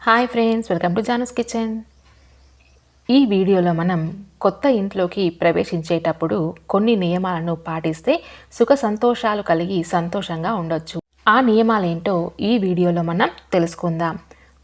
Hi friends welcome to Jana's kitchen ఈ వీడియోలో మనం కొత్త ఇంట్లోకి ప్రవేశించేటప్పుడు కొన్ని నియమాలను పాటిస్తే సుఖ సంతోషాలు కలిగి సంతోషంగా ఉండొచ్చు. ఆ నియమాలేంటో ఈ వీడియోలో మనం తెలుసుకుందాం.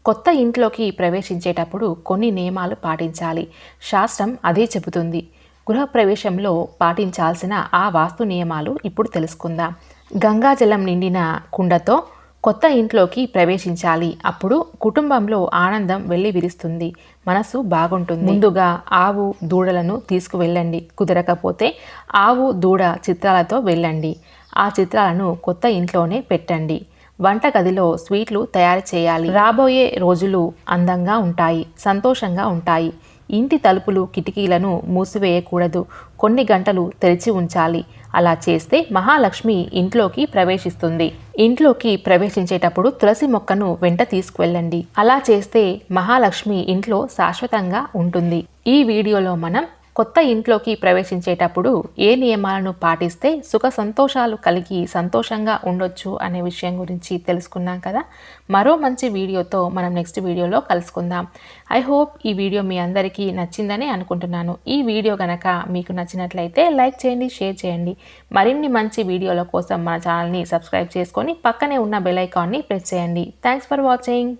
కొత్త ఇంట్లోకి ప్రవేశించేటప్పుడు కొన్ని నియమాలు పాటించాలి. శాస్త్రం అదే చెబుతుంది. గృహప్రవేశంలో పాటించాల్సిన ఆ వాస్తు నియమాలు ఇప్పుడు తెలుసుకుందాం. గంగాజలం నిండిన కుండతో కొత్త ఇంట్లోకి ప్రవేశించాలి. అప్పుడు కుటుంబంలో ఆనందం వెళ్ళి విరుస్తుంది. మనసు బాగుంటుంది. ముందుగా ఆవు దూడలను తీసుకువెళ్ళండి. కుదరకపోతే ఆవు దూడ చిత్రాలతో వెళ్ళండి. ఆ చిత్రాలను కొత్త ఇంట్లోనే పెట్టండి. వంటగదిలో స్వీట్లు తయారు చేయాలి. రాబోయే రోజులు అందంగా ఉంటాయి సంతోషంగా ఉంటాయి. ఇంటి తలుపులు కిటికీలను మూసివేయకూడదు. కొన్ని గంటలు తెరిచి ఉంచాలి. అలా చేస్తే మహాలక్ష్మి ఇంట్లోకి ప్రవేశిస్తుంది. ఇంట్లోకి ప్రవేశించేటప్పుడు తులసి మొక్కను వెంట తీసుకువెళ్ళండి. అలా చేస్తే మహాలక్ష్మి ఇంట్లో శాశ్వతంగా ఉంటుంది. ఈ వీడియోలో మనం కొత్త ఇంట్లోకి ప్రవేశించేటప్పుడు ఏ నియమాలను పాటిస్తే సుఖ సంతోషాలు కలిగి సంతోషంగా ఉండొచ్చు అనే విషయం గురించి తెలుసుకున్నాం కదా. మరో మంచి వీడియోతో మనం నెక్స్ట్ వీడియోలో కలుసుకుందాం. ఐ హోప్ ఈ వీడియో మీ అందరికీ నచ్చిందని అనుకుంటున్నాను. ఈ వీడియో కనుక మీకు నచ్చినట్లయితే లైక్ చేయండి షేర్ చేయండి. మరిన్ని మంచి వీడియోల కోసం మన ఛానల్ని సబ్స్క్రైబ్ చేసుకొని పక్కనే ఉన్న బెల్ ఐకాన్ని ప్రెస్ చేయండి. Thanks for watching